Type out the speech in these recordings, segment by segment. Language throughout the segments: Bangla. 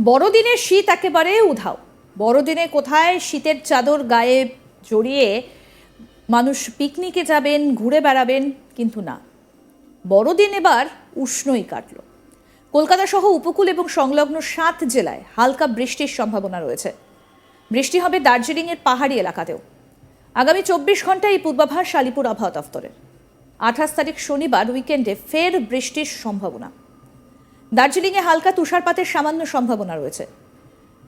বড়দিনে শীত একেবারে উধাও। বড়দিনে কোথায় শীতের চাদর গায়ে জড়িয়ে মানুষ পিকনিকে যাবেন, ঘুরে বেড়াবেন কিন্তু না। বড়দিন এবার উষ্ণই কাটল। কলকাতা সহ উপকূল এবং সংলগ্ন সাত জেলায় হালকা বৃষ্টির সম্ভাবনা রয়েছে। বৃষ্টি হবে দার্জিলিংয়ের পাহাড়ি এলাকাতেও। আগামী চব্বিশ ঘন্টায় এই পূর্বাভাস আলিপুর আবহাওয়া দফতরের। আঠাশ তারিখ শনিবার উইকেন্ডে ফের বৃষ্টির সম্ভাবনা। দার্জিলিংয়ে হালকা তুষারপাতের সামান্য সম্ভাবনা রয়েছে।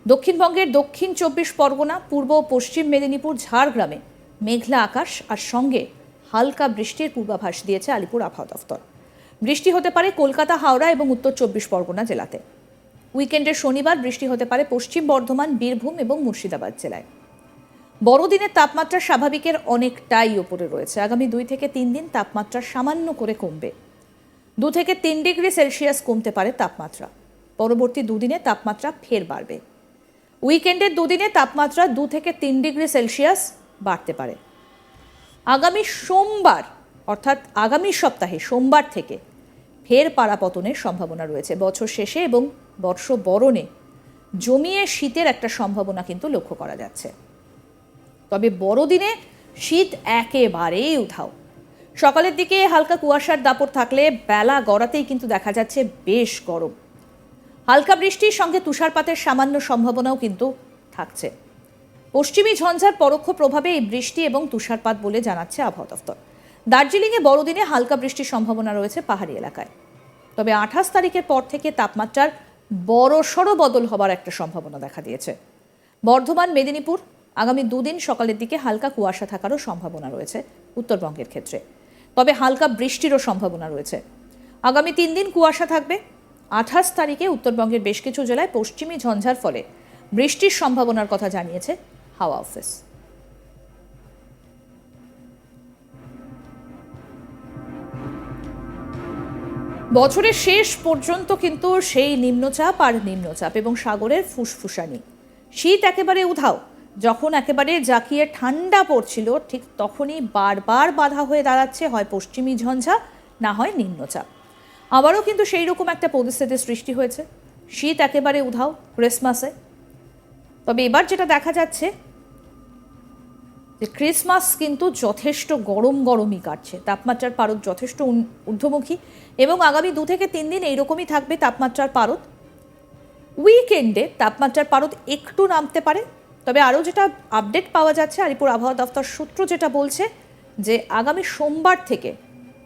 দক্ষিণবঙ্গের দক্ষিণ চব্বিশ পরগনা, পূর্ব ও পশ্চিম মেদিনীপুর, ঝাড়গ্রামে মেঘলা আকাশ আর সঙ্গে হালকা বৃষ্টির পূর্বাভাস দিয়েছে আলিপুর আবহাওয়া দফতর। বৃষ্টি হতে পারে কলকাতা, হাওড়া এবং উত্তর চব্বিশ পরগনা জেলাতে। উইকেন্ডের শনিবার বৃষ্টি হতে পারে পশ্চিম বর্ধমান, বীরভূম এবং মুর্শিদাবাদ জেলায়। বড়দিনের তাপমাত্রা স্বাভাবিকের অনেকটাই ওপরে রয়েছে। আগামী দুই থেকে তিন দিন তাপমাত্রা সামান্য করে কমবে। দু থেকে তিন ডিগ্রি সেলসিয়াস কমতে পারে তাপমাত্রা। পরবর্তী দুদিনে তাপমাত্রা ফের বাড়বে। উইকেন্ডের দুদিনে তাপমাত্রা দু থেকে তিন ডিগ্রি সেলসিয়াস বাড়তে পারে। আগামী সোমবার, অর্থাৎ আগামী সপ্তাহে, সোমবার থেকে ফের পাড়াপতনের সম্ভাবনা রয়েছে। বছর শেষে এবং বর্ষ বরণে জমিয়ে শীতের একটা সম্ভাবনা কিন্তু লক্ষ্য করা যাচ্ছে। তবে বড়দিনে শীত একেবারেই উধাও। সকালের দিকে হালকা কুয়াশার দাপট থাকলে বেলা গড়াতেই কিন্তু দেখা যাচ্ছে বেশ গরম। হালকা বৃষ্টির সঙ্গে তুষারপাতের সামান্য সম্ভাবনাও কিন্তু থাকছে। পশ্চিমী ঝঞ্ঝার পরোক্ষ প্রভাবে এই বৃষ্টি এবং তুষারপাত বলে জানাচ্ছে আবহাওয়া দফতর দার্জিলিংয়ে বড়দিনে হালকা বৃষ্টির সম্ভাবনা রয়েছে পাহাড়ি এলাকায়। তবে আঠাশ তারিখের পর থেকে তাপমাত্রার বড়সড় বদল হবার একটা সম্ভাবনা দেখা দিয়েছে। বর্ধমান, মেদিনীপুর আগামী দুদিন সকালের দিকে হালকা কুয়াশা থাকারও সম্ভাবনা রয়েছে উত্তরবঙ্গের ক্ষেত্রে। তবে হালকা বৃষ্টিরও সম্ভাবনা রয়েছে। আগামী তিন দিন কুয়াশা থাকবে। আঠাশ তারিখে উত্তরবঙ্গের বেশ কিছু জেলায় পশ্চিমী ঝঞ্ঝার ফলে বৃষ্টির সম্ভাবনার কথা জানিয়েছে হাওয়া অফিস। বছরের শেষ পর্যন্ত কিন্তু সেই নিম্নচাপ আর নিম্নচাপ এবং সাগরের ফুসফুসানি। শীত একেবারে উধাও। যখন একেবারে জাকিয়ে ঠান্ডা পড়ছিল, ঠিক তখনই বারবার বাধা হয়ে দাঁড়াচ্ছে হয় পশ্চিমী ঝঞ্ঝা, না হয় নিম্নচাপ। আবারও কিন্তু সেই রকম একটা পরিস্থিতির সৃষ্টি হয়েছে। শীত একেবারে উধাও ক্রিসমাসে। তবে এবার যেটা দেখা যাচ্ছে, যে ক্রিসমাস কিন্তু যথেষ্ট গরম গরমই কাটছে। তাপমাত্রার পারদ যথেষ্ট ঊর্ধ্বমুখী এবং আগামী দু থেকে তিন দিন এইরকমই থাকবে তাপমাত্রার পারদ। উইকেন্ডে তাপমাত্রার পারদ একটু নামতে পারে তবে আরও যেটা আপডেট পাওয়া যাচ্ছে, আলিপুর আবহাওয়া দফতর সূত্র যেটা বলছে যে আগামী সোমবার থেকে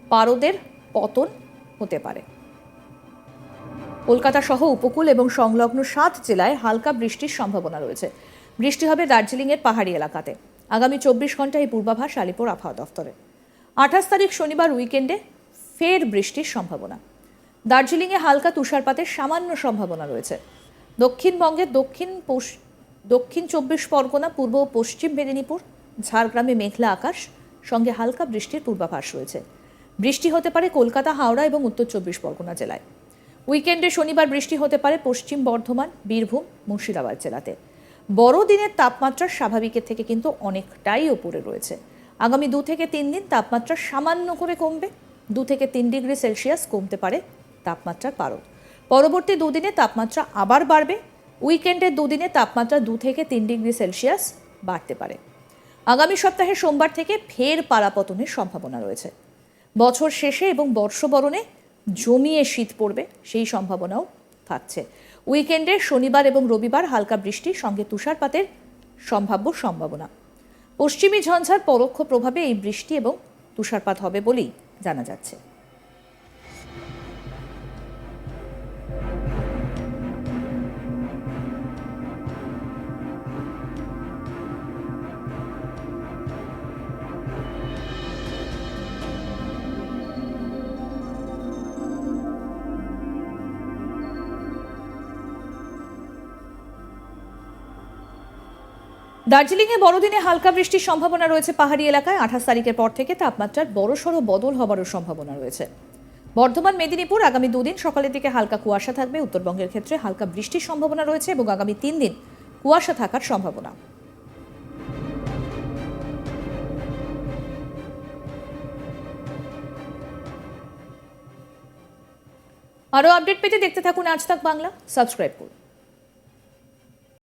পারদের পতন হতে পারে। কলকাতা সহ উপকূল এবং সংলগ্ন সাত জেলায় হালকা বৃষ্টির সম্ভাবনা রয়েছে। বৃষ্টি হবে দার্জিলিংয়ের পাহাড়ি এলাকাতে। আগামী চব্বিশ ঘন্টায় এই পূর্বাভাস আলিপুর আবহাওয়া দফতরে। আঠাশ তারিখ শনিবার উইকেন্ডে ফের বৃষ্টির সম্ভাবনা। দার্জিলিংয়ে হালকা তুষারপাতের সামান্য সম্ভাবনা রয়েছে। দক্ষিণবঙ্গের দক্ষিণ দক্ষিণ চব্বিশ পরগনা, পূর্ব ও পশ্চিম মেদিনীপুর, ঝাড়গ্রামে মেঘলা আকাশ, সঙ্গে হালকা বৃষ্টির পূর্বাভাস রয়েছে। বৃষ্টি হতে পারে কলকাতা, হাওড়া এবং উত্তর চব্বিশ পরগনা জেলায়। উইকেন্ডে শনিবার বৃষ্টি হতে পারে পশ্চিম বর্ধমান, বীরভূম, মুর্শিদাবাদ জেলাতে। বড়দিনের তাপমাত্রা স্বাভাবিকের থেকে কিন্তু অনেকটাই ওপরে রয়েছে। আগামী দু থেকে তিন দিন তাপমাত্রা সামান্য করে কমবে। দু থেকে তিন ডিগ্রি সেলসিয়াস কমতে পারে তাপমাত্রার পারদ। পরবর্তী দুদিনে তাপমাত্রা আবার বাড়বে। উইকেন্ডের দুদিনে তাপমাত্রা দু থেকে তিন ডিগ্রি সেলসিয়াস বাড়তে পারে। আগামী সপ্তাহে সোমবার থেকে ফের পারাপতনের সম্ভাবনা রয়েছে। বছর শেষে এবং বর্ষবরণে জমিয়ে শীত পড়বে, সেই সম্ভাবনাও থাকছে। উইকেন্ডে শনিবার এবং রবিবার হালকা বৃষ্টির সঙ্গে তুষারপাতের সম্ভাব্য সম্ভাবনা। পশ্চিমী ঝঞ্ঝার পরোক্ষ প্রভাবে এই বৃষ্টি এবং তুষারপাত হবে বলেই জানা যাচ্ছে। দার্জিলিংয়ে বড়দিনে হালকা বৃষ্টির সম্ভাবনা রয়েছে পাহাড়ি এলাকায়। আঠাশ তারিখের পর থেকে তাপমাত্রার বড়সড় বদল হবারও সম্ভাবনা রয়েছে। বর্ধমান, মেদিনীপুর আগামী দুদিন সকালের দিকে হালকা কুয়াশা থাকবে। উত্তরবঙ্গের ক্ষেত্রে হালকা বৃষ্টির সম্ভাবনা রয়েছে এবং আগামী তিন দিন কুয়াশা থাকার সম্ভাবনা। আরও আপডেট পেতে দেখতে থাকুন আজ তাক বাংলা। সাবস্ক্রাইব করুন।